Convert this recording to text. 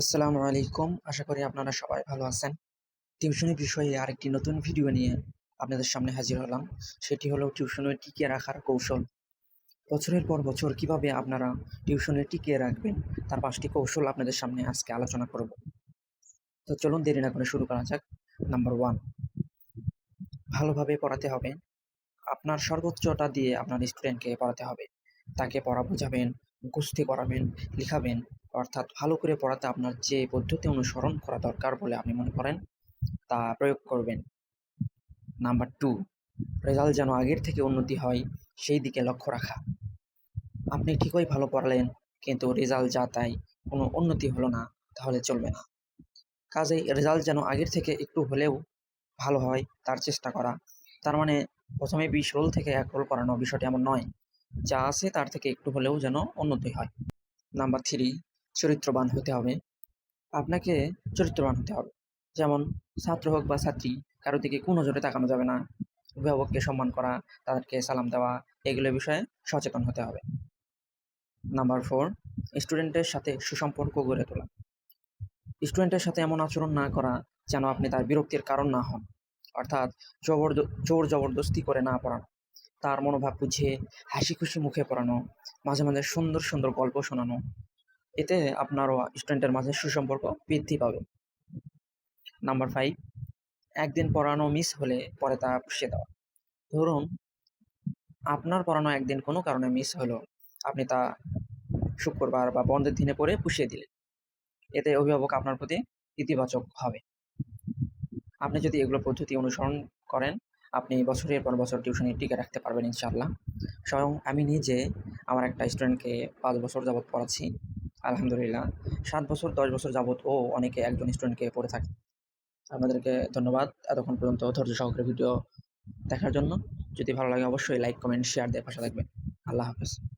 আসসালামু আলাইকুম। আশা করি আপনারা সবাই ভালো আছেন। টিউশনি বিষয়ে আরেকটি নতুন ভিডিও নিয়ে আপনাদের সামনে হাজির হলাম। সেটি হলো টিউশনে টিকিয়ে রাখার কৌশল। বছরের পর বছর কীভাবে আপনারা টিউশনে টিকিয়ে রাখবেন, তার পাঁচটি কৌশল আপনাদের সামনে আজকে আলোচনা করব। তো চলুন দেরি না করে শুরু করা যাক। নাম্বার ওয়ান, ভালোভাবে পড়াতে হবে। আপনার সর্বোচ্চটা দিয়ে আপনার স্টুডেন্টকে পড়াতে হবে। তাকে পড়া বোঝাবেন, গুস্তি করাবেন, লিখাবেন। অর্থাৎ ভালো করে পড়াতে আপনার যে পদ্ধতি অনুসরণ করা দরকার বলে আপনি মনে করেন, তা প্রয়োগ করবেন। নাম্বার টু রেজাল্ট যেন আগের থেকে উন্নতি হয়, সেই দিকে লক্ষ্য রাখা। আপনি ঠিকই ভালো পড়ালেন, কিন্তু রেজাল্ট যা তাই কোনো উন্নতি হলো না, তাহলে চলবে না। কাজেই রেজাল্ট যেন আগের থেকে একটু হলেও ভালো হয়, তার চেষ্টা করা। তার মানে প্রথমে বিশ রোল থেকে এক রোল করানো বিষয়টি এমন নয়, যা আছে তার থেকে একটু হলেও যেন উন্নতি হয়। নাম্বার থ্রি চরিত্রবান হতে হবে। আপনাকে চরিত্রবান হতে হবে। যেমন, ছাত্র হোক বা ছাত্রী, কারও দিকে কোনো নজরে তাকানো যাবে না। অভিভাবককে সম্মান করা, তাদেরকে সালাম দেওয়া এগুলো বিষয়ে সচেতন হতে হবে। নাম্বার ফোর, স্টুডেন্টের সাথে সুসম্পর্ক গড়ে তোলা। স্টুডেন্টের সাথে এমন আচরণ না করা যেন আপনি তার বিরক্তির কারণ না হন। অর্থাৎ জবর জোর জবরদস্তি করে না পড়ানো, তার মনোভাব বুঝিয়ে হাসি খুশি মুখে পড়ানো, মাঝে মাঝে সুন্দর সুন্দর গল্প শোনানো এতে আপনারও স্টুডেন্টের মাঝে সুসম্পর্ক বৃদ্ধি পাবে। নাম্বার ফাইভ একদিন পড়ানো মিস হলে পরে তা পুষিয়ে দেওয়া। ধরুন, আপনার পড়ানো একদিন কোনো কারণে মিস হলো, আপনি তা শুক্রবার বা বন্ধের দিনে পড়ে পুষিয়ে দিলেন। এতে অভিভাবক আপনার প্রতি ইতিবাচক হবে। আপনি যদি এগুলো পদ্ধতি অনুসরণ করেন, আপনি বছরের পর বছর টিউশনি টিকে রাখতে পারবেন ইনশাআল্লাহ। স্বয়ং আমি নিজে আমার একটা স্টুডেন্টকে পাঁচ বছর যাবৎ পড়াচ্ছি। আলহামদুলিল্লাহ। সাত বছর, দশ বছর যাবৎ ও অনেকে একজন স্টুডেন্টকে পড়ে থাকে। আপনাদেরকে ধন্যবাদ এতক্ষণ পর্যন্ত ধৈর্য সহকারে ভিডিও দেখার জন্য। যদি ভালো লাগে অবশ্যই লাইক, কমেন্ট শেয়ার দিয়ে পাশে থাকবেন। আল্লাহ হাফেজ।